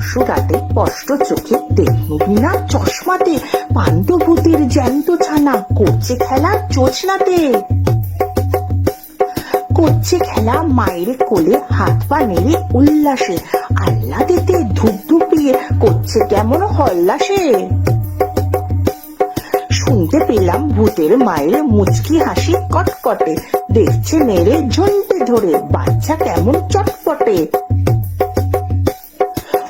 স্পষ্ট চোখে দেখবি না চশমাতে পাণ্ডবভূতের জ্যান্ত ছানা করছে খেলা জোছনাতে করছে খেলা মায়ের কোলে হাত পা নেড়ে উল্লাসে আহ্লাদেতে ধূপ ধুপিয়ে করছে কেমন হল্লাসে। শুনতে পেলাম ভূতের মায়ের মুচকি হাসি কটকটে, দেখছে নেড়ে ঝন্টে ধরে, বাচ্চা কেমন চটপটে।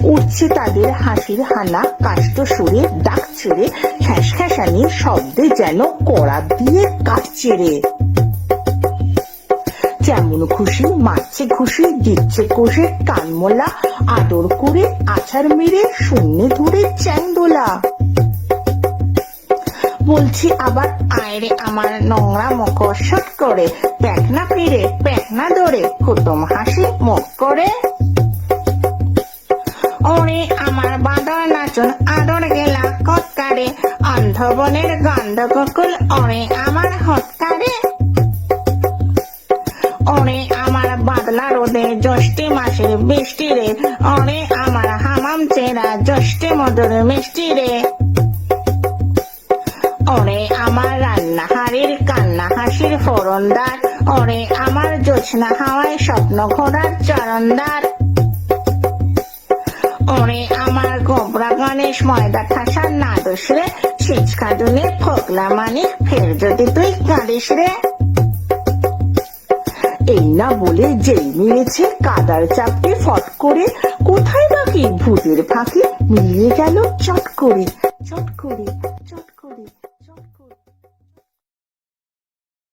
উঠছে তাদের হাসির হানা কাষ্ট সুরে, ডাক ছেড়ে, খ্যাস খ্যাসানি শব্দে যেন কড়া দিয়ে কাটছে রে। যেমন খুশি মারছে খুশি দিচ্ছে কোষে কানমোলা, আদর করে আছার মেরে শূন্যে ধরে চ্যাংদোলা। বলছি আবার আয়রে আমার নোংরা মুখ শট করে প্যাকনা ফিরে প্যাকনা ধরে কুটুম হাসি মুখ করে। কৎকারে অন্ধবনের গন্ধ গোকুল ওরে আমার হৎকারে ওরে আমার বাদলা রোদে জ্যৈষ্ঠী মাসের বৃষ্টি রে ওরে আমার হামাম চেরা জ্যৈষ্ঠী মধুর মিষ্টি রে ওরে আমার রান্না হাড়ির কান্না হাসির ফোরনদার। ওরে আমার জোছনা হাওয়ায় স্বপ্ন ঘোড়ার চরণদার। ওরে আমার গোবরা গণেশ ময়দা ঠাসার নাদস রে ছিচকা দুলে ফোকলা মানে ফের যদি তুই কাঁদিস রে। এই না বলে যেই মিলেছে কাদার চাপকে ফট করে কোথায় বাকি ভূতের ফাঁকে মিলিয়ে গেল চট করে চট করে।